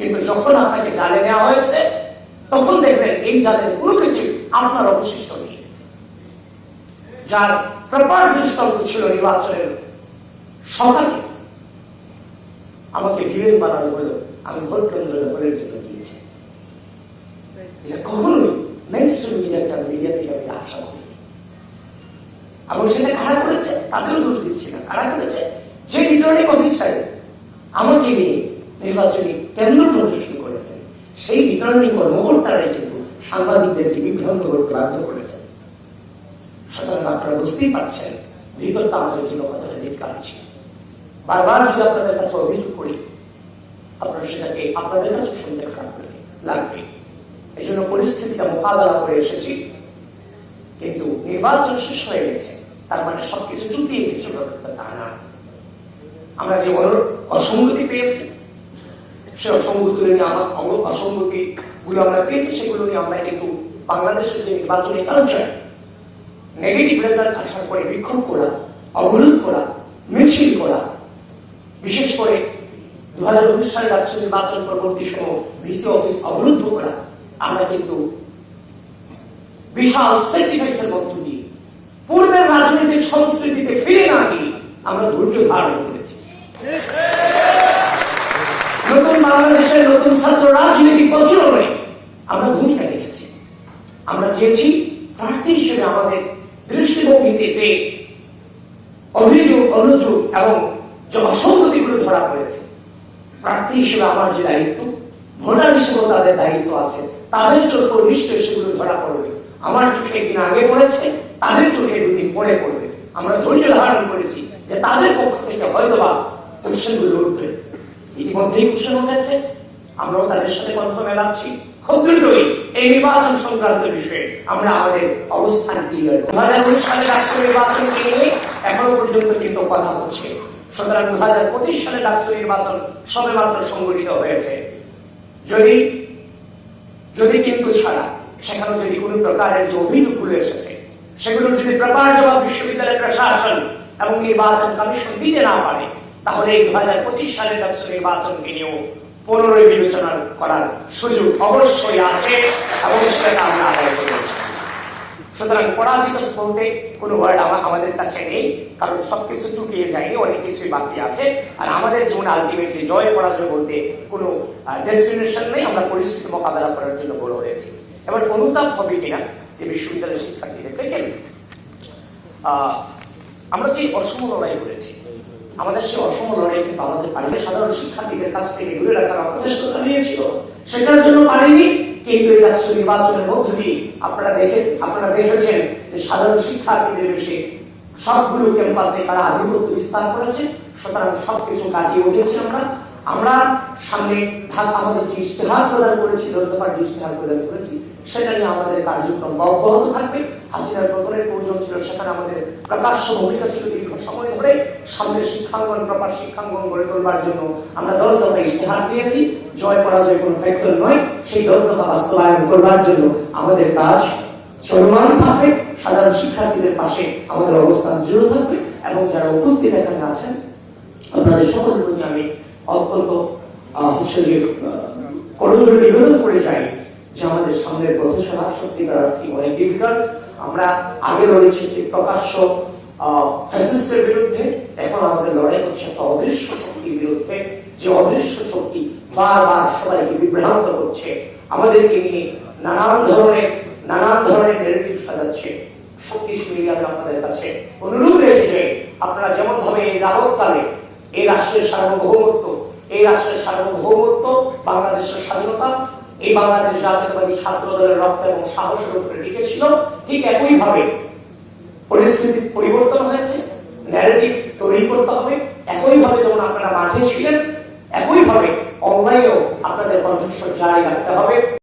কিন্তু যখন আপনাকে জালে নেওয়া হয়েছে, তখন দেখবেন এই জালের কোনো কিছু আপনার অবশিষ্ট নেই। যার প্রপার দৃষ্টান্ত ছিল নির্বাচনের সকালে। আমাকে ভিড়ের বানানো হলো আমি ভোট কেন্দ্র দখলের জন্য গিয়েছি এটা কখনোই মেনস্ট্রিম মিডিয়াটা মিডিয়া থেকে আমি আশা করি এবং সেটা কারা করেছে? তাদেরও দোষ দিচ্ছি না। কারা করেছে? যে রিটার্নিং অফিসার আমাকে নিয়ে নির্বাচনী কেন্দ্র প্রদর্শন করেছেন সেই রিটার্নিং কর্মকর্তারাই কিন্তু সাংবাদিকদেরকে বিভ্রান্ত করতে বাধ্য করেছেন সুতরাং আপনারা বুঝতেই পারছেন ভিতরটা আমাদের জন্য কতটা ছিল বারবার যদি আপনাদের কাছে অভিযোগ করি, আপনারা সেটাকে আপনাদের কাছে শুনতে খারাপ লাগে, লাগবে। এই জন্য পরিস্থিতিটা মোকাবেলা করে এসেছি। কিন্তু নির্বাচন শেষ হয়ে গেছে, তার মানে সবকিছু চুকিয়ে গেছে তা না আমরা যে অসঙ্গতি পেয়েছি সে অসঙ্গতি নিয়ে আমার অসঙ্গতি গুলো আমরা পেয়েছি, সেগুলো নিয়ে আমরা কিন্তু বাংলাদেশের যে নির্বাচনী কালচার নেগেটিভ রেজাল্ট আসার পরে বিক্ষোভ করা, অবরোধ করা, মিছিল করা, বিশেষ করে দু হাজার উনিশ সালে রাজ্য নির্বাচন পরবর্তী সময় ভিসি অফিস অবরুদ্ধ করা, আমরা কিন্তু বিশাল স্যাক্রিফাইসের মধ্য দিয়ে পূর্বের রাজনৈতিক সংস্কৃতিতে ফিরে না গিয়ে আমরা ধৈর্য ধারণ করেছি। নতুন বাংলাদেশের নতুন ছাত্র রাজনৈতিক প্রচলনে আমরা ভূমিকা রেখেছি, আমরা চেয়েছি প্রার্থী হিসেবে আমাদের দৃষ্টিভঙ্গিতে যে অভিযোগ, অনুযোগ এবং যে অসঙ্গতিগুলো ধরা পড়েছে, প্রার্থী হিসেবে আমার যে দায়িত্ব, ভোটার হিসেবেও তাদের দায়িত্ব আছে, তাদের চোখ নিশ্চয় সেগুলো ধরা পড়বে। আমার চোখে একদিন আগে পড়েছে, তাদের চোখে দুদিন পরে পড়বে। আমরা ধৈর্য ধারণ করেছি যে তাদের পক্ষ থেকে হয়তোবা কোশ্চেনগুলো উঠবে। ইতিমধ্যেই কোশ্চেন উঠেছে, আমরাও তাদের সাথে কণ্ঠ মেলাচ্ছি। খুব এই নির্বাচন সংক্রান্ত বিষয়ে আমরা আমাদের অবস্থান ক্লিয়ার দু হাজার উনিশ সালে রাষ্ট্র নির্বাচনকে নিয়ে এখনও পর্যন্ত কিন্তু কথা হচ্ছে। সুতরাং দু হাজার পঁচিশ সালে রাষ্ট্র নির্বাচন সবে মাত্র সংগঠিত হয়েছে। যদি যদি কিন্তু ছাড়া, সেখানে যদি কোনো প্রকারের যে অভিযোগগুলো এসেছে সেগুলো যদি প্রকার জবাব বিশ্ববিদ্যালয়ের প্রশাসন এবং নির্বাচন কমিশন দিতে না পারে তাহলে এই দু হাজার পঁচিশ সালের রাষ্ট্র নির্বাচনকে নিয়েও পুনরায় বিবেচনা করার সুযোগ অবশ্যই আছে এবং সেটা আমরা আদায় করেছি সুতরাং পরাজিত বলতে কোনো ওয়ার্ড আমাদের কাছে নেই কারণ সবকিছু চুকিয়ে যায়নি অনেক কিছুই বাকি আছে। আর আমাদের জীবন আলটিমেটলি জয় পরাজয় বলতে কোনো ডেস্টিনেশন নেই আমরা পরিস্থিতি মোকাবেলা করার জন্য বড় হয়েছি। এবার অনুতাপ হবে কিনা যে বিশ্ববিদ্যালয়ের শিক্ষার্থীদের আহ, আমরা যে অসম লড়াই করেছি আমাদের সে অসম লড়াই কিন্তু আমাদের পারিনি? সাধারণ শিক্ষার্থীদের কাছ থেকে দূরে রাখার অপচেষ্টা চালিয়েছিল সেটার জন্য পারিনি, কিন্তু এই রাষ্ট্র নির্বাচনের মধ্য দিয়ে আপনারা দেখে আপনারা দেখেছেন যে সাধারণ শিক্ষার্থীদের বেশি সবগুলো ক্যাম্পাসে তারা আধিপত্য বিস্তার করেছে, সুতরাং সবকিছু কাটিয়ে উঠেছি আমরা। আমরা সামনে আমাদের যে ইশতেহার প্রদান করেছি দলদফার যে ইশতেহার প্রদান করেছি, সেটা নিয়ে আমাদের কার্যক্রম অব্যাহত থাকবে। হাসিনার পতনের প্রয়োজন ছিল, সেখানে আমাদের প্রকাশ্য ভূমিকা ছিল ধরে সামনে শিক্ষাঙ্গন, প্রপার শিক্ষাঙ্গন গড়ে তোলবার জন্য আমরা দলদফা ইশতেহার দিয়েছি। জয় পরাজয় কোনো ফ্যাক্টর নয়, সেই দলদফা বাস্তবায়ন করবার জন্য আমাদের কাজ চলমান থাকবে। সাধারণ শিক্ষার্থীদের পাশে আমাদের অবস্থান দৃঢ় থাকবে এবং যারা উপস্থিত এখানে আছেন, আপনাদের সকলের প্রতি আমি অত্যন্ত যে নিবেদন করে যাই যে আমাদের সামনের প্রফেশনাল সত্যিকার অর্থে অনেক ডিফিকাল্ট আমরা আগে লড়েছি যে প্রকাশ্য ফ্যাসিস্টের বিরুদ্ধে এখন আমাদের লড়াই হচ্ছে একটা অদৃশ্য শক্তির বিরুদ্ধে। যে অদৃশ্য শক্তি বারবার সবাইকে বিভ্রান্ত করছে, আমাদেরকে নিয়ে নানান ধরনের নানান ধরনের নেগেটিভ সাজাচ্ছে। শক্তিশালী আমি আপনাদের কাছে অনুরোধ রেখে আপনারা যেমন ভাবে এই যাবৎকালে এই রাষ্ট্রের সার্বভৌমত্ব, এই রাষ্ট্রের সার্বভৌমত্ব, বাংলাদেশের স্বাধীনতা, এই বাংলাদেশ জাতীয়তাবাদী ছাত্র দলের রক্ত এবং সাহসের উপরে টিকেছিল ঠিক একই ভাবে পরিস্থিতি পরিবর্তন হয়েছে ন্যারেটিভ তৈরি করতে হবে।